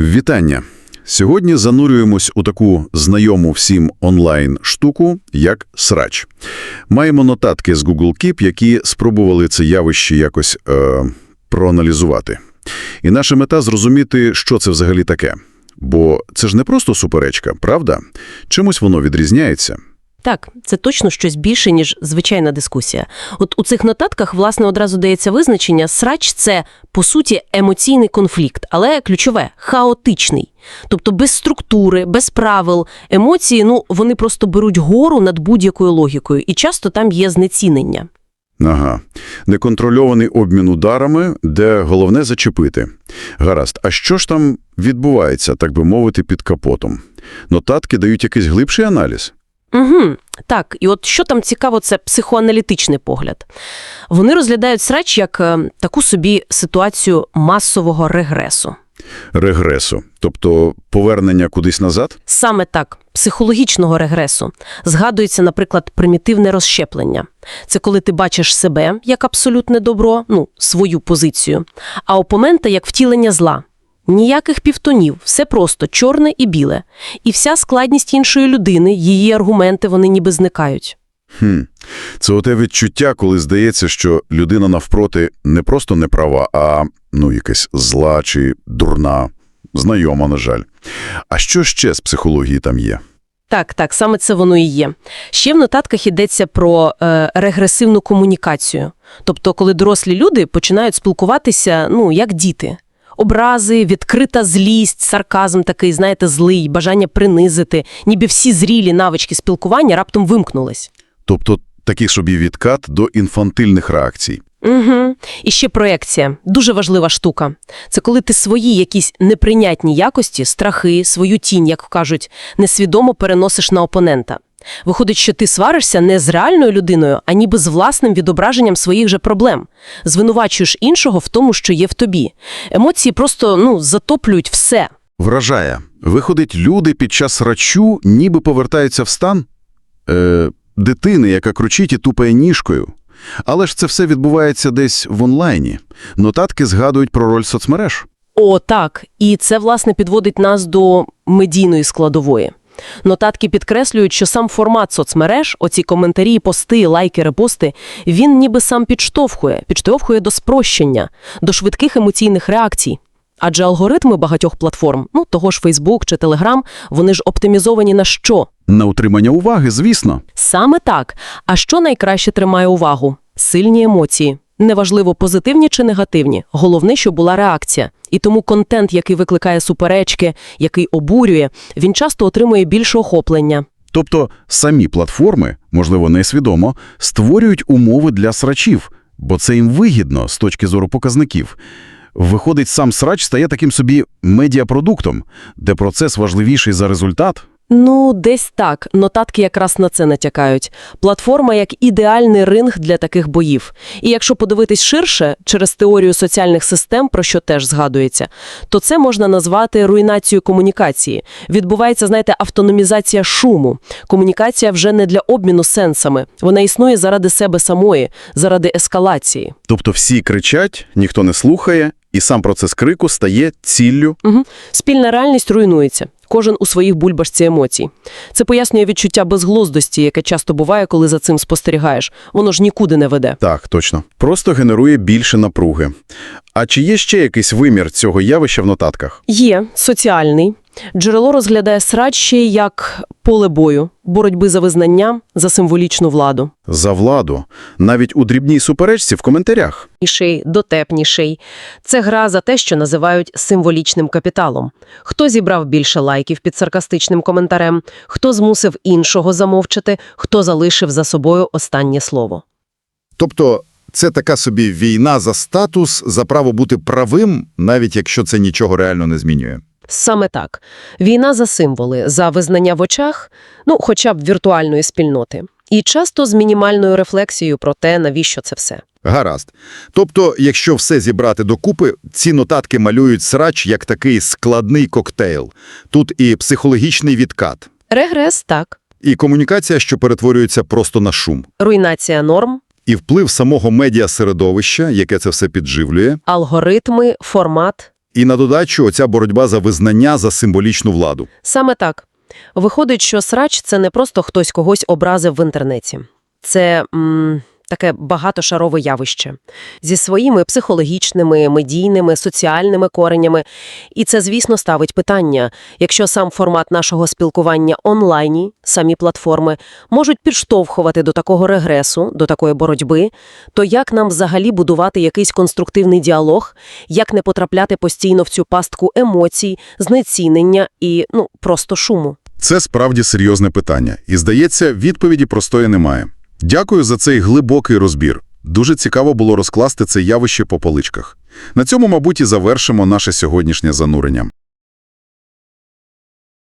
Вітання! Сьогодні занурюємось у таку знайому всім онлайн штуку, як срач. Маємо нотатки з Google Keep, які спробували це явище якось е, проаналізувати. І наша мета – зрозуміти, що це взагалі таке. Бо це ж не просто суперечка, правда? Чимось воно відрізняється. Так, це точно щось більше, ніж звичайна дискусія. От у цих нотатках, власне, одразу дається визначення. Срач – це, по суті, емоційний конфлікт, але ключове – хаотичний. Тобто без структури, без правил. Емоції, ну, вони просто беруть гору над будь-якою логікою, і часто там є знецінення. Ага. Неконтрольований обмін ударами, де головне зачепити. Гаразд, а що ж там відбувається, так би мовити, під капотом? Нотатки дають якийсь глибший аналіз? Угу. Так, і от що там цікаво, це психоаналітичний погляд. Вони розглядають срач як е, таку собі ситуацію масового регресу. Регресу, тобто повернення кудись назад? Саме так, психологічного регресу. Згадується, наприклад, примітивне розщеплення. Це коли ти бачиш себе як абсолютне добро, ну, свою позицію, а опонента як втілення зла. Ніяких півтонів, все просто чорне і біле. І вся складність іншої людини, її аргументи, вони ніби зникають. Хм. Це оте відчуття, коли здається, що людина навпроти не просто не права, а ну, якась зла чи дурна, знайома, на жаль. А що ще з психології там є? Так, так, саме це воно і є. Ще в нотатках йдеться про е, регресивну комунікацію. Тобто, коли дорослі люди починають спілкуватися, ну, як діти. Образи, відкрита злість, сарказм такий, знаєте, злий, бажання принизити, ніби всі зрілі навички спілкування раптом вимкнулись. Тобто такий собі відкат до інфантильних реакцій. Угу. І ще проекція. Дуже важлива штука. Це коли ти свої якісь неприйнятні якості, страхи, свою тінь, як кажуть, несвідомо переносиш на опонента. Виходить, що ти сваришся не з реальною людиною, а ніби з власним відображенням своїх же проблем. Звинувачуєш іншого в тому, що є в тобі. Емоції просто, ну, затоплюють все. Вражає. Виходить, люди під час рачу ніби повертаються в стан е, дитини, яка кручить і тупає ніжкою. Але ж це все відбувається десь в онлайні. Нотатки згадують про роль соцмереж. О, так. І це, власне, підводить нас до медійної складової. Нотатки підкреслюють, що сам формат соцмереж, оці коментарі, пости, лайки, репости, він ніби сам підштовхує, підштовхує до спрощення, до швидких емоційних реакцій. Адже алгоритми багатьох платформ, ну того ж Facebook чи Telegram, вони ж оптимізовані на що? На утримання уваги, звісно. Саме так. А що найкраще тримає увагу? Сильні емоції. Неважливо, позитивні чи негативні. Головне, щоб була реакція. І тому контент, який викликає суперечки, який обурює, він часто отримує більше охоплення. Тобто самі платформи, можливо, несвідомо, створюють умови для срачів, бо це їм вигідно з точки зору показників. Виходить, сам срач стає таким собі медіапродуктом, де процес важливіший за результат. Ну, десь так. Нотатки якраз на це натякають. Платформа як ідеальний ринг для таких боїв. І якщо подивитись ширше, через теорію соціальних систем, про що теж згадується, то це можна назвати руйнацією комунікації. Відбувається, знаєте, автономізація шуму. Комунікація вже не для обміну сенсами. Вона існує заради себе самої, заради ескалації. Тобто всі кричать, ніхто не слухає, і сам процес крику стає ціллю. Угу. Спільна реальність руйнується. Кожен у своїх бульбашці емоцій. Це пояснює відчуття безглуздості, яке часто буває, коли за цим спостерігаєш. Воно ж нікуди не веде. Так, точно. Просто генерує більше напруги. А чи є ще якийсь вимір цього явища в нотатках? Є соціальний. Джерело розглядає срач ще як поле бою, боротьби за визнання, за символічну владу. За владу. Навіть у дрібній суперечці в коментарях. Ніший, дотепніший. Це гра за те, що називають символічним капіталом. Хто зібрав більше лайків під саркастичним коментарем, хто змусив іншого замовчати, хто залишив за собою останнє слово. Тобто це така собі війна за статус, за право бути правим, навіть якщо це нічого реально не змінює. Саме так. Війна за символи, за визнання в очах, ну, хоча б віртуальної спільноти. І часто з мінімальною рефлексією про те, навіщо це все. Гаразд. Тобто, якщо все зібрати докупи, ці нотатки малюють срач як такий складний коктейл. Тут і психологічний відкат, Регрес – так. і комунікація, що перетворюється просто на шум, Руйнація норм, і вплив самого медіасередовища, яке це все підживлює. алгоритми, формат. І на додачу оця боротьба за визнання, за символічну владу. Саме так. Виходить, що срач – це не просто хтось когось образив в інтернеті. Це м, таке багатошарове явище зі своїми психологічними, медійними, соціальними коренями. І це, звісно, ставить питання. Якщо сам формат нашого спілкування онлайні, самі платформи, можуть підштовхувати до такого регресу, до такої боротьби, то як нам взагалі будувати якийсь конструктивний діалог, як не потрапляти постійно в цю пастку емоцій, знецінення і, ну, просто шуму? Це справді серйозне питання. І, здається, відповіді простої немає. Дякую за цей глибокий розбір. Дуже цікаво було розкласти це явище по поличках. На цьому, мабуть, і завершимо наше сьогоднішнє занурення.